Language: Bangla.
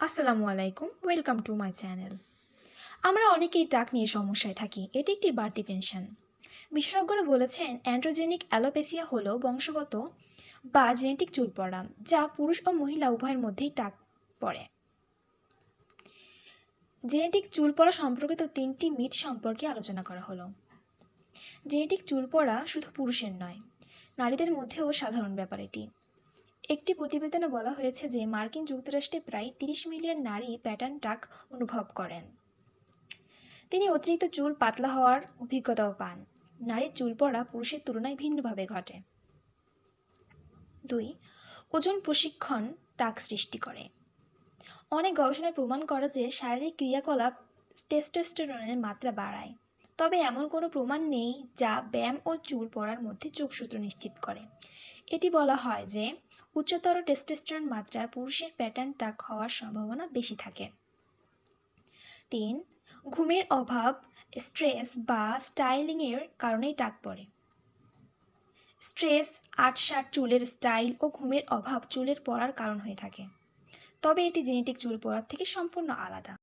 আসসালামু আলাইকুম ওয়েলকাম টু মাই চ্যানেল আমরা অনেকেই টাক নিয়ে সমস্যায় থাকি, এটি একটি বাড়তি টেনশন বিশেষজ্ঞরা বলেছেন অ্যান্ড্রোজেনিক অ্যালোপেসিয়া হলো বংশগত বা জেনেটিক চুল পড়া, যা পুরুষ ও মহিলা উভয়ের মধ্যেই টাক পড়ে। জেনেটিক চুল পড়া সম্পর্কিত তিনটি মিথ সম্পর্কে আলোচনা করা হলো। জেনেটিক চুল পড়া শুধু পুরুষের নয়, নারীদের মধ্যেও সাধারণ ব্যাপার এটি। একটি প্রতিবেদনে বলা হয়েছে যে মার্কিন যুক্তরাষ্ট্রে প্রায় তিরিশ মিলিয়ন নারী প্যাটার্ন টাক অনুভব করেন। তিনি অতিরিক্ত চুল পাতলা হওয়ার অভিজ্ঞতাও পান। নারীর চুল পড়া পুরুষের তুলনায় ভিন্নভাবে ঘটে। দুই, ওজন প্রশিক্ষণ টাক সৃষ্টি করে। অনেক গবেষণায় প্রমাণ করে যে শারীরিক ক্রিয়াকলাপ টেস্টোস্টেরনের মাত্রা বাড়ায়। তবে এমন কোনো প্রমাণ নেই যা ব্যায়াম ও চুল পড়ার মধ্যে যোগসূত্র নিশ্চিত করে। এটি বলা হয় যে, উচ্চতর টেস্টোস্টেরন মাত্রা পুরুষের প্যাটার্ন টাক হওয়ার সম্ভাবনা বেশি থাকে। তিন, ঘুমের অভাব স্ট্রেস বা স্টাইলিংয়ের কারণেই টাক পড়ে। স্ট্রেস আটসাট চুলের স্টাইল ও ঘুমের অভাব চুলের পড়ার কারণ হয়ে থাকে। তবে এটি জেনেটিক চুল পড়ার থেকে সম্পূর্ণ আলাদা।